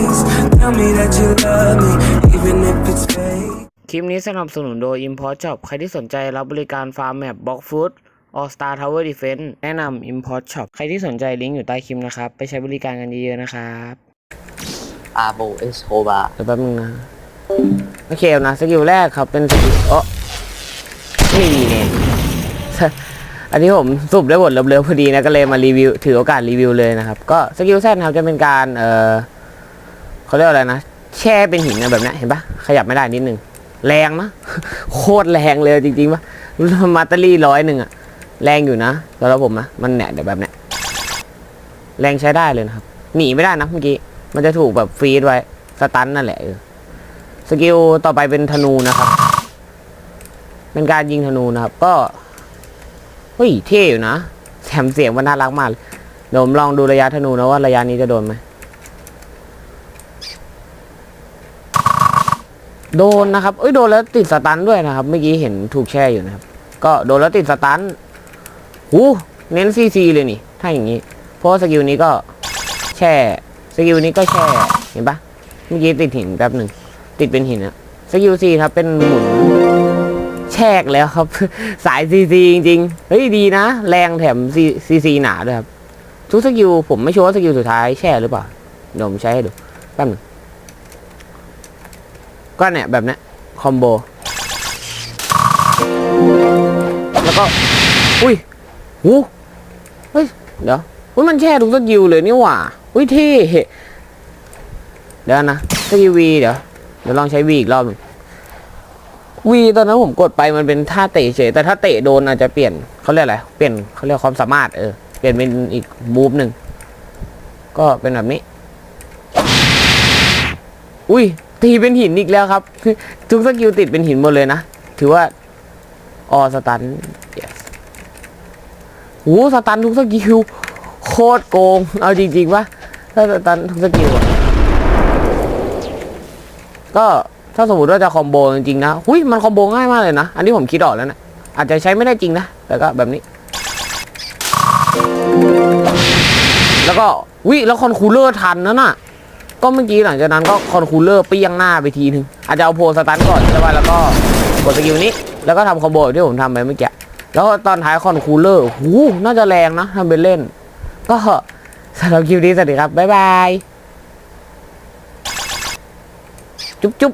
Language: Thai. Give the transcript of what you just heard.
face. Tell me that you love me, even if it's fake. คลิปนี้สนับสนุนโดย Import Shop ใครที่สนใจรับบริการฟาร์มแมปบล็อกฟู้ด All Star Tower Defense แนะนำ Import Shop ใครที่สนใจลิงก์อยู่ใต้คลิปนะครับ ไปใช้บริการกันเยอะๆนะครับอาโบเอสโคบาเดี๋ยวแป๊บนึงนะ โอเคนะสกิลแรกครับเป็นสกิลเออนี่เนี่ยอันนี้ผมสุบได้บทเร็วๆพอดีนะก็เลยมารีวิวถือโอกาสรีวิวเลยนะครับ ก็สกิลแซนครับจะเป็นการเออ เขาเรียกอะไรนะ แช่เป็นหินนะแบบนี้เห็นปะขยับไม่ได้นิดนึง แรงนะโคตรแรงเลยจริงๆปะมาตเตอรี่ร้อยหนึ่งอะแรงอยู่นะสำหรับผมนะมันเนี่ยเดี๋ยวแบบเนี้ยแรงใช้ได้เลยนะครับ หนีไม่ได้นะเมื่อกี้ มันจะถูกแบบฟรีดไว้ สตันนั่นแหละเออสกิลต่อไปเป็นธนูนะครับ เป็นการยิงธนูนะครับ ก็เฮ้ยเท่อยู่นะแถมเสียงมันน่ารักมากเดี๋ยวผมลองดูระยะธนูนะว่าระยะนี้จะโดนไหม โดนนะครับ เอ้ยโดนแล้วติดสตันด้วยนะครับ เมื่อกี้เห็นถูกแช่อยู่นะครับ ก็โดนแล้วติดสตันหูเน้นซีซีเลยนี่ ถ้าอย่างนี้ เพราะสกิลนี้ก็แช่ สกิลนี้ก็แช่ เห็นปะเมื่อกี้ติดหินแป๊บหนึ่ง ติดเป็นหินอะสกิลซีครับ เป็นหมุน แชกแล้วครับ สายซีซีจริงๆ เฮ้ยดีนะ แรงแถมซีซีหนาด้วยครับ ทุกสกิลผมไม่ชัวร์ว่าสกิลสุดท้ายแช่หรือเปล่าเดี๋ยวผมใช้ให้ดูแป๊บหนึง ก็เนี่ยแบบนี้คอมโบ แล้วก็ อุ้ยหูเฮ้ย เดี๋ยวอุ้ยมันแช่ทุกสกิลเลยนี่หว่า อุ้ยเท่เดี๋ยวนะสกิลวีเดี๋ยว เดี๋ยวลองใช้วีอีกรอบหนึ่งวีตอนนั้นผมกดไปมันเป็นท่าเตะเฉยแต่ถ้าเตะโดนอาจจะเปลี่ยนเขาเรียกอะไรเปลี่ยนเขาเรียกความสามารถเออเปลี่ยนเป็นอีกมูฟหนึ่งก็เป็นแบบนี้ อุ้ย ตีเป็นหินอีกแล้วครับ ทุกสกิลติดเป็นหินหมดเลยนะ ถือว่าออสตันโอ้สตันทุกสกิลโคตรโกง เอาจริงๆว่าถ้าสตันทุกสกิลก็ถ้าสมมติว่าจะคอมโบจริงๆนะหุยมันคอมโบง่ายมากเลยนะ อันนี้ผมคิดออกแล้วนะ อาจจะใช้ไม่ได้จริงนะ แต่ก็แบบนี้ แล้วก็วิแล้วคอนคูลเลอร์ทันนะน่ะ ก็เมื่อกี้หลังจากนั้นก็คอนคูลเลอร์เปี้ยงหน้าไปทีนึงอาจจะเอาโพสตันก่อนใช่ไหมแล้วก็กดสกิลนี้แล้วก็ทำคอมโบที่ผมทำไปเมื่อกี้แล้วตอนท้ายคอนคูลเลอร์หูน่าจะแรงนะทำเป็นเล่น ก็สำหรับคลิปนี้สวัสดีครับบ๊ายบายจุ๊บจุ๊บ